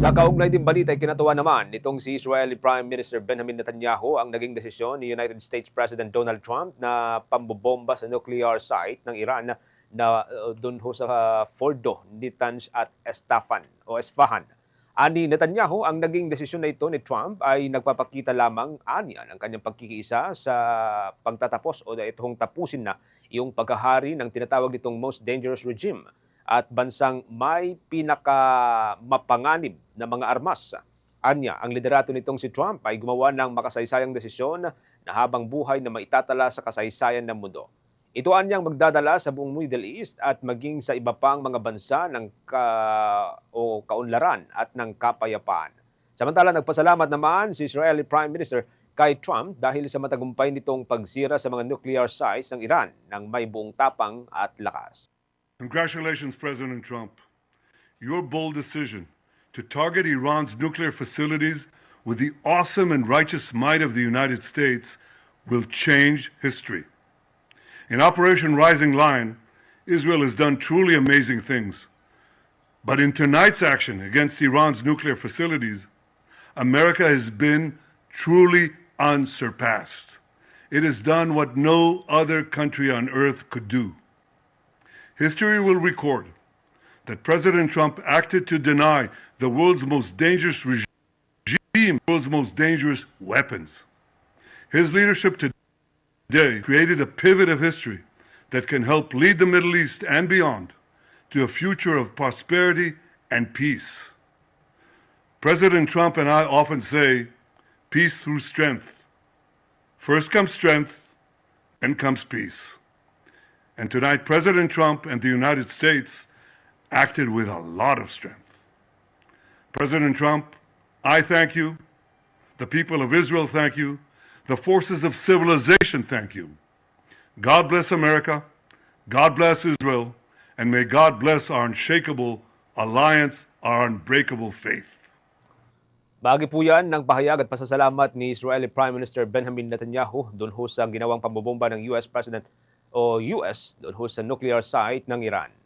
Sa kaugnay din balita kinatuwa naman nitong si Israeli Prime Minister Benjamin Netanyahu ang naging desisyon ni United States President Donald Trump na pambobomba sa nuclear site ng Iran na, na uh, doon ho sa uh, Fordo, Natanz at Estafan o Esfahan. Ani Netanyahu, ang naging desisyon na ito ni Trump ay nagpapakita lamang anya ng kanyang pagkikiisa sa pagtatapos o itong tapusin na yung pagkahari ng tinatawag nitong most dangerous regime at bansang may pinaka mapanganib na mga armas. Anya, ang liderato nitong si Trump ay gumawa ng makasaysayang desisyon na habang buhay na maitatala sa kasaysayan ng mundo. Ito anyang magdadala sa buong Middle East at maging sa iba pang mga bansa ng ka, o kaunlaran at ng kapayapaan. Samantala, nagpasalamat naman si Israeli Prime Minister kay Trump dahil sa matagumpay nitong pagsira sa mga nuclear sites ng Iran ng may buong tapang at lakas. Congratulations, President Trump. Your bold decision to target Iran's nuclear facilities with the awesome and righteous might of the United States will change history. In Operation Rising Lion, Israel has done truly amazing things. But in tonight's action against Iran's nuclear facilities, America has been truly unsurpassed. It has done what no other country on earth could do. History will record that President Trump acted to deny the world's most dangerous regime, the world's most dangerous weapons. His leadership today created a pivot of history that can help lead the Middle East and beyond to a future of prosperity and peace. President Trump and I often say, peace through strength. First comes strength, then comes peace. And tonight, President Trump and the United States acted with a lot of strength. President Trump, I thank you. The people of Israel thank you. The forces of civilization thank you. God bless America. God bless Israel. And may God bless our unshakable alliance, our unbreakable faith. Bahagi po yan ng pahayag at pasasalamat ni Israeli Prime Minister Benjamin Netanyahu doon ho sa ginawang pambobomba ng US President o US doon ho sa nuclear site ng Iran.